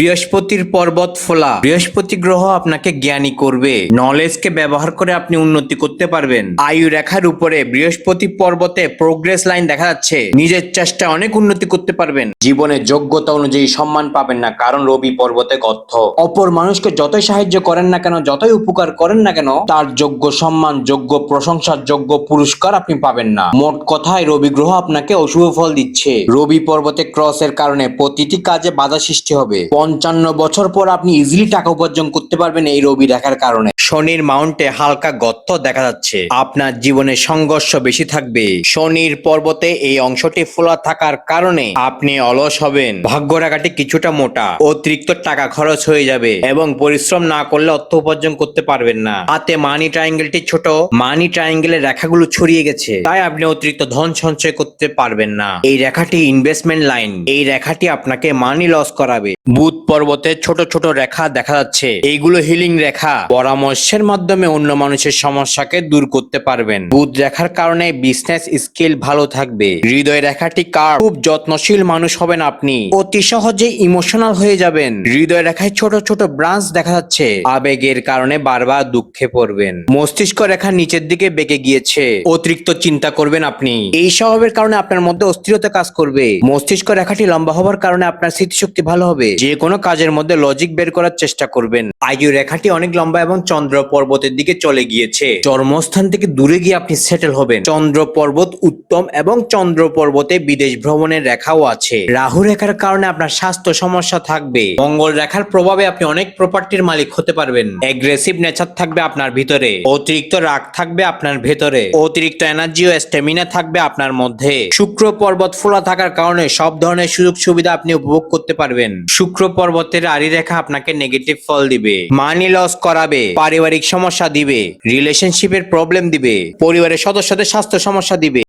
বৃহস্পতির পর্বত ফোলা। বৃহস্পতি গ্রহ আপনাকে জ্ঞানী করবে। নলেজকে ব্যবহার করে আপনি উন্নতি করতে পারবেন। আয়ু রেখার উপরে বৃহস্পতি পর্বতে প্রোগ্রেস লাইন দেখা যাচ্ছে। নিজের চেষ্টা অনেক উন্নতি করতে পারবেন। জীবনে যোগ্যতা অনুযায়ী সম্মান পাবেন না, কারণ রবি পর্বতে গর্থ অপর মানুষকে যতই সাহায্য করেন না কেন, যতই উপকার করেন না কেন, তার যোগ্য সম্মান, যোগ্য প্রশংসার যোগ্য পুরস্কার আপনি পাবেন না। মোট কথায়, রবি গ্রহ আপনাকে অশুভ ফল দিচ্ছে। রবি পর্বতে ক্রসের কারণে প্রতিটি কাজে বাধা সৃষ্টি হবে। পঞ্চান্ন বছর পর আপনি ইজিলি টাকা উপার্জন করতে পারবেন এই রবি রেখার কারণে। শনির মাউন্টে হালকা গর্ত দেখা যাচ্ছে। আপনার জীবনে সংঘর্ষ বেশি থাকবে। শনির পর্বতে এই অংশটি ফোলা থাকার কারণে আপনি অলস হবেন। ভাগ্য রেখাটি কিছুটা মোটা। অতিরিক্ত টাকা খরচ হয়ে যাবে এবং পরিশ্রম না করলে অর্থ উপার্জন করতে পারবেন না। হাতে মানি ট্রায়াঙ্গেলটি ছোট। মানি ট্রায়াঙ্গেলের রেখাগুলো ছড়িয়ে গেছে। তাই আপনি অতিরিক্ত ধন সঞ্চয় করতে পারবেন না। এই রেখাটি ইনভেস্টমেন্ট লাইন এই রেখাটি আপনাকে মানি লস করাবে। বুধ পর্বতে ছোট ছোট রেখা দেখা যাচ্ছে। এইগুলো হিলিং রেখা। পরামর্শের মাধ্যমে অন্য মানুষের সমস্যাকে দূর করতে পারবেন। বুধ রেখার কারণে বিজনেস স্কিল ভালো থাকবে। হৃদয় রেখাটি কার? খুব যত্নশীল মানুষ হবেন আপনি। অতি সহজে ইমোশনাল হয়ে যাবেন। হৃদয় রেখায় ছোট ছোট ব্রাঞ্চ দেখা যাচ্ছে। আবেগের কারণে বারবার দুঃখে পড়বেন। মস্তিষ্ক রেখা নিচের দিকে বেঁকে গিয়েছে। অতিরিক্ত চিন্তা করবেন আপনি। এই স্বভাবের কারণে আপনার মধ্যে অস্থিরতা কাজ করবে। মস্তিষ্ক রেখাটি লম্বা হওয়ার কারণে আপনার স্মৃতিশক্তি ভালো হবে। যে কোনো কাজের মধ্যে লজিক বের করার চেষ্টা করবেন। আয়ু রেখাটি অনেক লম্বা এবং চন্দ্র পর্বতের দিকে চলে গিয়েছে। জন্মস্থান থেকে দূরে গিয়ে আপনি সেটেল হবেন। চন্দ্র পর্বত উত্তম এবং চন্দ্র পর্বতে বিদেশ ভ্রমণের রেখাও আছে। রাহু রেখার কারণে আপনার স্বাস্থ্য সমস্যা থাকবে। মঙ্গল রেখার প্রভাবে আপনি অনেক প্রপার্টির মালিক হতে পারবেন। অ্যাগ্রেসিভ নেচার থাকবে আপনার ভিতরে। অতিরিক্ত রাগ থাকবে আপনার ভেতরে। অতিরিক্ত এনার্জি ও স্টেমিনা থাকবে আপনার মধ্যে। শুক্র পর্বত ফোলা থাকার কারণে সব ধরনের সুযোগ সুবিধা আপনি উপভোগ করতে পারবেন। শুক্র পর্বতের আড়ি রেখা আপনাকে নেগেটিভ ফল দিবে মানি লস করাবে, পারিবারিক সমস্যা দিবে রিলেশনশিপের প্রবলেম দিবে, পরিবারের সদস্যদের স্বাস্থ্য সমস্যা দিবে।